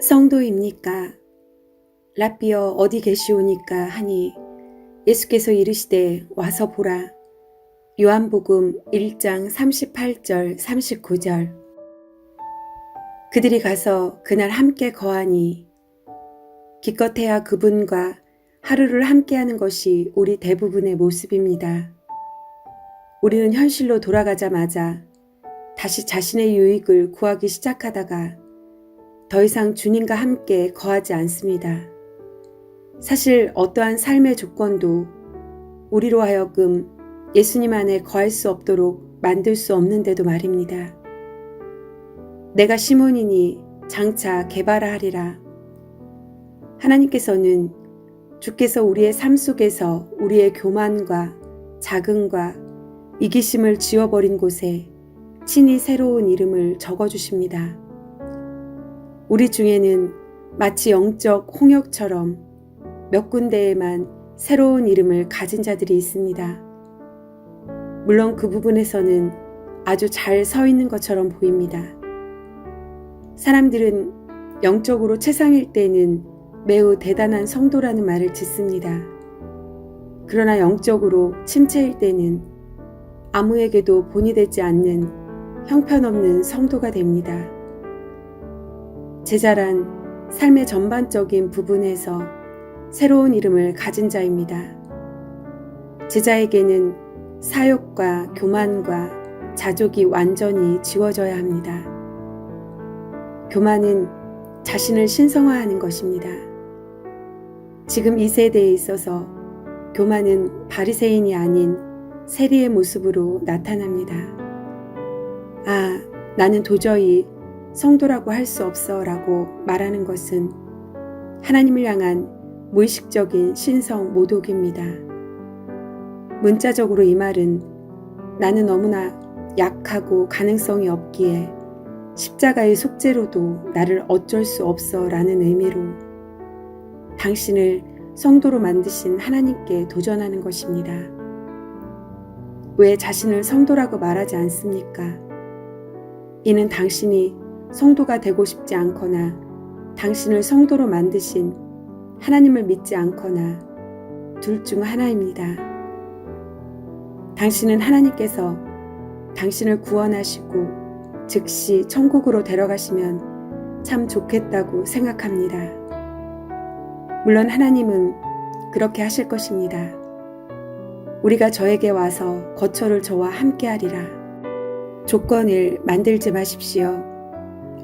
성도입니까? 라비어 어디 계시오니까 하니 예수께서 이르시되 와서 보라. 요한복음 1장 38절 39절 그들이 가서 그날 함께 거하니 기껏해야 그분과 하루를 함께하는 것이 우리 대부분의 모습입니다. 우리는 현실로 돌아가자마자 다시 자신의 유익을 구하기 시작하다가 더 이상 주님과 함께 거하지 않습니다. 사실 어떠한 삶의 조건도 우리로 하여금 예수님 안에 거할 수 없도록 만들 수 없는데도 말입니다. 내가 시몬이니 장차 개발하 하리라. 하나님께서는 주께서 우리의 삶 속에서 우리의 교만과 자긍과 이기심을 지워버린 곳에 친히 새로운 이름을 적어주십니다. 우리 중에는 마치 영적 홍역처럼 몇 군데에만 새로운 이름을 가진 자들이 있습니다. 물론 그 부분에서는 아주 잘 서 있는 것처럼 보입니다. 사람들은 영적으로 최상일 때는 매우 대단한 성도라는 말을 짓습니다. 그러나 영적으로 침체일 때는 아무에게도 본이 되지 않는 형편없는 성도가 됩니다. 제자란 삶의 전반적인 부분에서 새로운 이름을 가진 자입니다. 제자에게는 사욕과 교만과 자족이 완전히 지워져야 합니다. 교만은 자신을 신성화하는 것입니다. 지금 이 세대에 있어서 교만은 바리새인이 아닌 세리의 모습으로 나타납니다. 아, 나는 도저히 성도라고 할 수 없어 라고 말하는 것은 하나님을 향한 무의식적인 신성 모독입니다. 문자적으로 이 말은 나는 너무나 약하고 가능성이 없기에 십자가의 속죄로도 나를 어쩔 수 없어 라는 의미로 당신을 성도로 만드신 하나님께 도전하는 것입니다. 왜 자신을 성도라고 말하지 않습니까? 이는 당신이 성도가 되고 싶지 않거나 당신을 성도로 만드신 하나님을 믿지 않거나 둘 중 하나입니다. 당신은 하나님께서 당신을 구원하시고 즉시 천국으로 데려가시면 참 좋겠다고 생각합니다. 물론 하나님은 그렇게 하실 것입니다. 우리가 저에게 와서 거처를 저와 함께 하리라. 조건을 만들지 마십시오.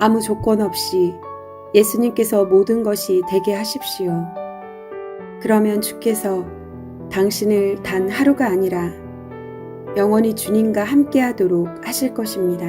아무 조건 없이 예수님께서 모든 것이 되게 하십시오. 그러면 주께서 당신을 단 하루가 아니라 영원히 주님과 함께 하도록 하실 것입니다.